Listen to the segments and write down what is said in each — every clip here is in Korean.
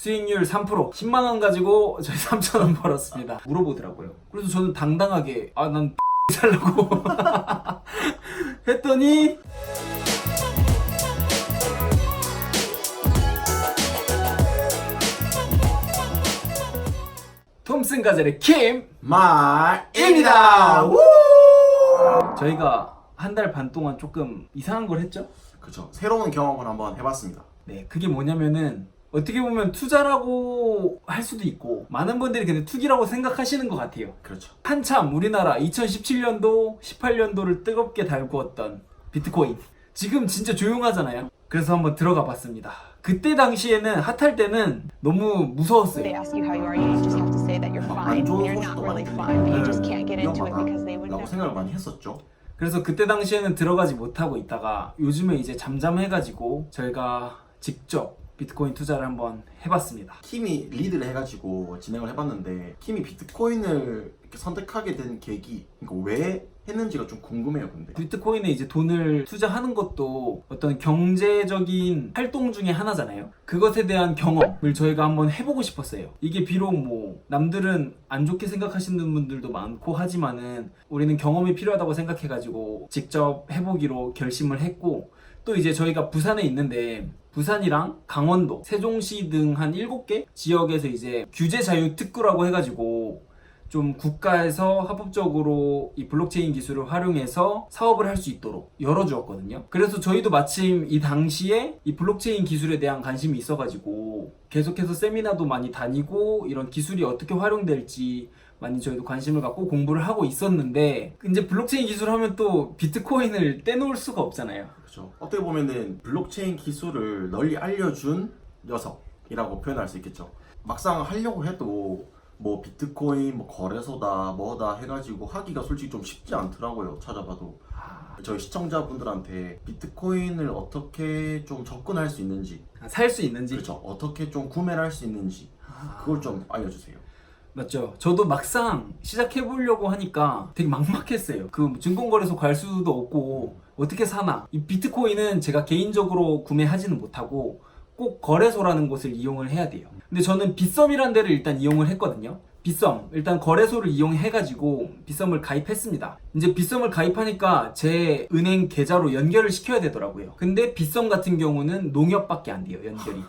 수익률 3% 10만 원 가지고 저희 3천 원 벌었습니다. 물어보더라고요. 그래서 저는 당당하게 아 난 살라고 했더니 톰슨 가젤의. 우! 저희가 한 달 반 동안 조금 이상한 걸 했죠? 그렇죠. 새로운 경험을 한번 해봤습니다. 네, 그게 뭐냐면은 어떻게 보면 투자라고 할 수도 있고 많은 분들이 근데 투기라고 생각하시는 것 같아요. 그렇죠. 한참 우리나라 2017년도, 18년도를 뜨겁게 달구었던 비트코인. 지금 진짜 조용하잖아요. 그래서 한번 들어가 봤습니다. 그때 당시에는 핫할 때는 너무 무서웠어요. ask you how you are, you just have to say that you're 안 fine 좋은 when you're not 소식도 really 많이 fine, but you just 들리니까 can't get into it because they would 위험하다라고 never. 생각을 많이 했었죠. 그래서 그때 당시에는 들어가지 못하고 있다가 요즘에 이제 잠잠해가지고 저희가 직접 비트코인 투자를 한번 해봤습니다. 킴이 리드를 해가지고 진행을 해봤는데 킴이 비트코인을 이렇게 선택하게 된 계기, 그러니까 왜 했는지가 좀 궁금해요. 근데 비트코인에 이제 돈을 투자하는 것도 어떤 경제적인 활동 중에 하나잖아요. 그것에 대한 경험을 저희가 한번 해보고 싶었어요. 이게 비록 뭐 남들은 안 좋게 생각하시는 분들도 많고 하지만은 우리는 경험이 필요하다고 생각해가지고 직접 해보기로 결심을 했고 또 이제 저희가 부산에 있는데 부산이랑 강원도, 세종시 등 한 7개 지역에서 이제 규제 자유 특구라고 해가지고 좀 국가에서 합법적으로 이 블록체인 기술을 활용해서 사업을 할 수 있도록 열어주었거든요. 그래서 저희도 마침 이 당시에 이 블록체인 기술에 대한 관심이 있어가지고 계속해서 세미나도 많이 다니고 이런 기술이 어떻게 활용될지 많이 저희도 관심을 갖고 공부를 하고 있었는데 이제 블록체인 기술 하면 또 비트코인을 떼놓을 수가 없잖아요. 그렇죠. 어떻게 보면은 블록체인 기술을 널리 알려준 녀석이라고 표현할 수 있겠죠. 막상 하려고 해도 뭐 비트코인 뭐 거래소다 뭐다 해가지고 하기가 솔직히 좀 쉽지 않더라고요. 찾아봐도 저희 시청자분들한테 비트코인을 어떻게 좀 접근할 수 있는지 살수 있는지 그렇죠. 어떻게 좀 구매를 할 수 있는지 그걸 좀 알려주세요. 맞죠. 저도 막상 시작해 보려고 하니까 되게 막막했어요. 그 증권거래소 갈 수도 없고 어떻게 사나. 이 비트코인은 제가 개인적으로 구매하지는 못하고 꼭 거래소라는 곳을 이용을 해야 돼요. 근데 저는 빗썸이라는 데를 일단 이용을 했거든요. 빗썸 일단 거래소를 이용해가지고 빗썸을 가입했습니다. 이제 빗썸을 가입하니까 제 은행 계좌로 연결을 시켜야 되더라고요. 근데 빗썸 같은 경우는 농협밖에 안 돼요 연결이.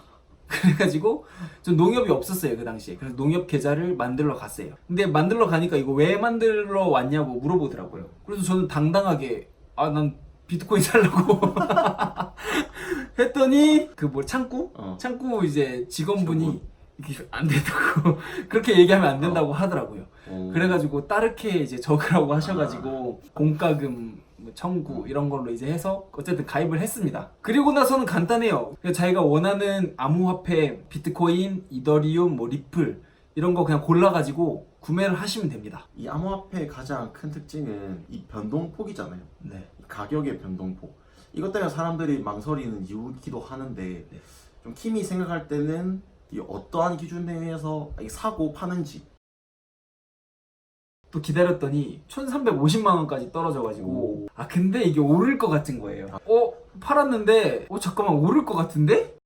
그래가지고 좀 농협이 없었어요 그 당시에. 그래서 농협 계좌를 만들러 갔어요. 근데 만들러 가니까 이거 왜 만들러 왔냐고 물어보더라고요. 그래서 저는 당당하게 아 난 비트코인 살라고 했더니 그 뭐 창구? 어. 창구 이제 직원분이 이게 안 된다고 그렇게 얘기하면 안 된다고 하더라고요. 어, 그래가지고 따르게 이제 적으라고 하셔가지고 공과금 뭐 청구 이런 걸로 이제 해서 어쨌든 가입을 했습니다. 그리고 나서는 간단해요. 자기가 원하는 암호화폐, 비트코인, 이더리움, 뭐 리플 이런 거 그냥 골라가지고 구매를 하시면 됩니다. 이 암호화폐의 가장 큰 특징은 이 변동폭이잖아요. 네. 이 가격의 변동폭. 이것 때문에 사람들이 망설이는 이유기도 하는데 네. 좀 킴이 생각할 때는 이 어떠한 기준에 의해서 이 사고 파는지 또 기다렸더니 1350만 원까지 떨어져가지고 오. 아 근데 이게 오를 것 같은 거예요. 어 팔았는데 어 잠깐만 오를 것 같은데